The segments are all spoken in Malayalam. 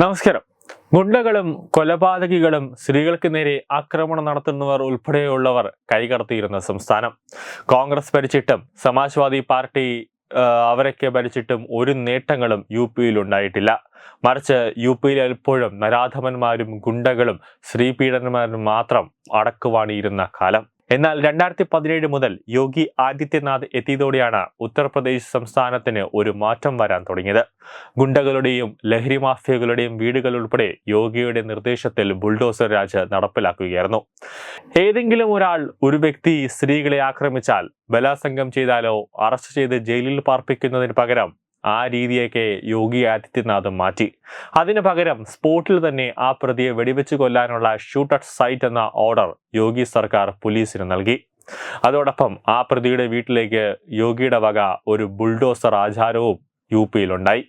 നമസ്കാരം. ഗുണ്ടകളും കൊലപാതകികളും സ്ത്രീകൾക്ക് നേരെ ആക്രമണം നടത്തുന്നവർ ഉൾപ്പെടെയുള്ളവർ കൈകടത്തിയിരുന്ന സംസ്ഥാനം. കോൺഗ്രസ് ഭരിച്ചിട്ടും സമാജ്വാദി പാർട്ടി അവരൊക്കെ ഭരിച്ചിട്ടും ഒരു നേട്ടങ്ങളും യു പിയിൽ ഉണ്ടായിട്ടില്ല. മറിച്ച് യു പിയിൽ എപ്പോഴും നരാധമന്മാരും ഗുണ്ടകളും സ്ത്രീപീഡനന്മാരും മാത്രം അടക്കുവാണിയിരുന്ന കാലം. എന്നാൽ രണ്ടായിരത്തി പതിനേഴ് മുതൽ യോഗി ആദിത്യനാഥ് എത്തിയതോടെയാണ് ഉത്തർപ്രദേശ് സംസ്ഥാനത്തിന് ഒരു മാറ്റം വരാൻ തുടങ്ങിയത്. ഗുണ്ടകളുടെയും ലഹരി മാഫിയകളുടെയും വീടുകൾ ഉൾപ്പെടെ യോഗിയുടെ നിർദ്ദേശത്തിൽ ബുൾഡോസർ രാജ് നടപ്പിലാക്കുകയായിരുന്നു. ഏതെങ്കിലും ഒരാൾ ഒരു വ്യക്തി സ്ത്രീകളെ ആക്രമിച്ചാൽ ബലാസംഗം ചെയ്താലോ അറസ്റ്റ് ചെയ്ത് ജയിലിൽ പാർപ്പിക്കുന്നതിന് പകരം ആ രീതിയൊക്കെ യോഗി ആദിത്യനാഥ് മാറ്റി. അതിന് പകരം സ്പോട്ടിൽ തന്നെ ആ പ്രതിയെ വെടിവെച്ച് കൊല്ലാനുള്ള ഷൂട്ട് അറ്റ് സൈറ്റ് എന്ന ഓർഡർ യോഗി സർക്കാർ പോലീസിന് നൽകി. അതോടൊപ്പം ആ പ്രതിയുടെ വീട്ടിലേക്ക് യോഗിയുടെ വക ഒരു ബുൾഡോസർ ആചാരവും യു പിയിലുണ്ടായി.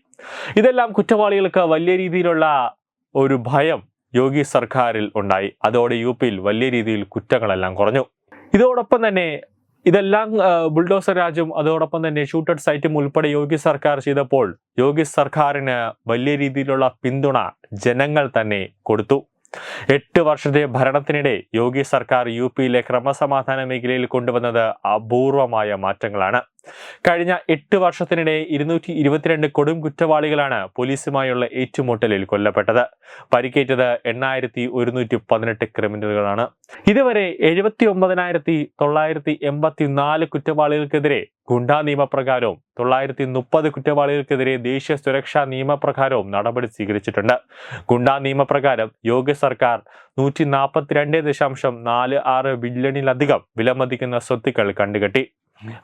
ഇതെല്ലാം കുറ്റവാളികൾക്ക് വലിയ രീതിയിലുള്ള ഒരു ഭയം യോഗി സർക്കാരിൽ ഉണ്ടായി. അതോടെ യു പിയിൽ വലിയ രീതിയിൽ കുറ്റങ്ങളെല്ലാം കുറഞ്ഞു. ഇതോടൊപ്പം തന്നെ ഇതെല്ലാം ബുൾഡോസർ രാജും അതോടൊപ്പം തന്നെ ഷൂട്ടഡ് സൈറ്റും ഉൾപ്പെടെ യോഗി സർക്കാർ ചെയ്തപ്പോൾ യോഗി സർക്കാരിന് വലിയ രീതിയിലുള്ള പിന്തുണ ജനങ്ങൾ തന്നെ കൊടുത്തു. എട്ട് വർഷത്തെ ഭരണത്തിനിടെ യോഗി സർക്കാർ യു പിയിലെ ക്രമസമാധാന മേഖലയിൽ കൊണ്ടുവന്നത് അപൂർവമായ മാറ്റങ്ങളാണ്. കഴിഞ്ഞ എട്ട് വർഷത്തിനിടെ ഇരുന്നൂറ്റി ഇരുപത്തിരണ്ട് കൊടും കുറ്റവാളികളാണ് പോലീസുമായുള്ള ഏറ്റുമുട്ടലിൽ കൊല്ലപ്പെട്ടത്. പരിക്കേറ്റത് എണ്ണായിരത്തി ഒരുന്നൂറ്റി പതിനെട്ട് ക്രിമിനലുകളാണ്. ഇതുവരെ എഴുപത്തി ഒമ്പതിനായിരത്തി തൊള്ളായിരത്തി എൺപത്തി നാല് കുറ്റവാളികൾക്കെതിരെ ഗുണ്ടാ നിയമപ്രകാരവും തൊള്ളായിരത്തി മുപ്പത് കുറ്റവാളികൾക്കെതിരെ ദേശീയ സുരക്ഷാ നിയമപ്രകാരവും നടപടി സ്വീകരിച്ചിട്ടുണ്ട്. ഗുണ്ടാ നിയമപ്രകാരം യോഗ്യ സർക്കാർ നൂറ്റി നാൽപ്പത്തിരണ്ട് ദശാംശം നാല് ആറ് ബില്യണിലധികം വിലമതിക്കുന്ന സ്വത്തുക്കൾ കണ്ടുകെട്ടി.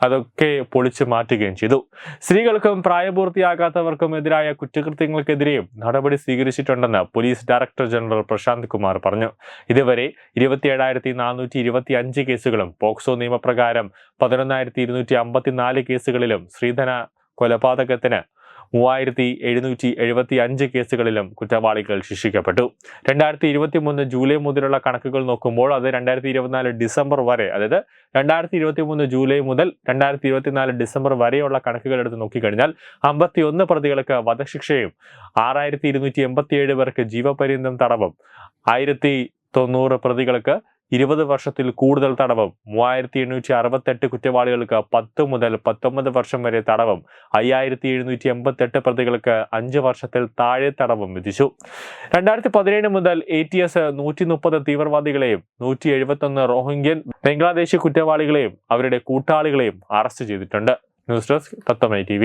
അതൊക്കെ പൊളിച്ചു മാറ്റുകയും ചെയ്തു. സ്ത്രീകൾക്കും പ്രായപൂർത്തിയാകാത്തവർക്കും എതിരായ കുറ്റകൃത്യങ്ങൾക്കെതിരെയും നടപടി സ്വീകരിച്ചിട്ടുണ്ടെന്ന് police director general Prashant Kumar പറഞ്ഞു. ഇതുവരെ ഇരുപത്തിയേഴായിരത്തി നാനൂറ്റി ഇരുപത്തി അഞ്ച് കേസുകളും പോക്സോ നിയമപ്രകാരം പതിനൊന്നായിരത്തി ഇരുന്നൂറ്റി അമ്പത്തിനാല് കേസുകളിലും ശ്രീധന കൊലപാതകത്തിന് മൂവായിരത്തി എഴുന്നൂറ്റി എഴുപത്തി അഞ്ച് കേസുകളിലും കുറ്റവാളികൾ ശിക്ഷിക്കപ്പെട്ടു. രണ്ടായിരത്തി ഇരുപത്തി മൂന്ന് ജൂലൈ മുതലുള്ള കണക്കുകൾ നോക്കുമ്പോൾ അത് രണ്ടായിരത്തി ഇരുപത്തിനാല് ഡിസംബർ വരെ അതായത് രണ്ടായിരത്തി ഇരുപത്തി മൂന്ന് ജൂലൈ മുതൽ രണ്ടായിരത്തി ഇരുപത്തിനാല് ഡിസംബർ വരെയുള്ള കണക്കുകൾ എടുത്ത് നോക്കിക്കഴിഞ്ഞാൽ അമ്പത്തി ഒന്ന് പ്രതികൾക്ക് വധശിക്ഷയും ആറായിരത്തി ഇരുന്നൂറ്റി എൺപത്തി ഏഴ് പേർക്ക് ജീവപര്യന്തം തടവും ആയിരത്തി തൊണ്ണൂറ് പ്രതികൾക്ക് ഇരുപത് വർഷത്തിൽ കൂടുതൽ തടവും. മൂവായിരത്തി എണ്ണൂറ്റി അറുപത്തെട്ട് കുറ്റവാളികൾക്ക് പത്ത് മുതൽ പത്തൊമ്പത് വർഷം വരെ തടവും. അയ്യായിരത്തി എഴുന്നൂറ്റി എൺപത്തെട്ട് പ്രതികൾക്ക് അഞ്ച് വർഷത്തിൽ താഴെ തടവും വിധിച്ചു. രണ്ടായിരത്തി പതിനേഴ് മുതൽ എ ടി എസ് നൂറ്റി മുപ്പത് തീവ്രവാദികളെയും നൂറ്റി എഴുപത്തൊന്ന് റോഹിംഗ്യൻ ബംഗ്ലാദേശി കുറ്റവാളികളെയും അവരുടെ കൂട്ടാളികളെയും അറസ്റ്റ് ചെയ്തിട്ടുണ്ട്. ന്യൂസ് ഡെസ്ക് തത്തമൈ ടി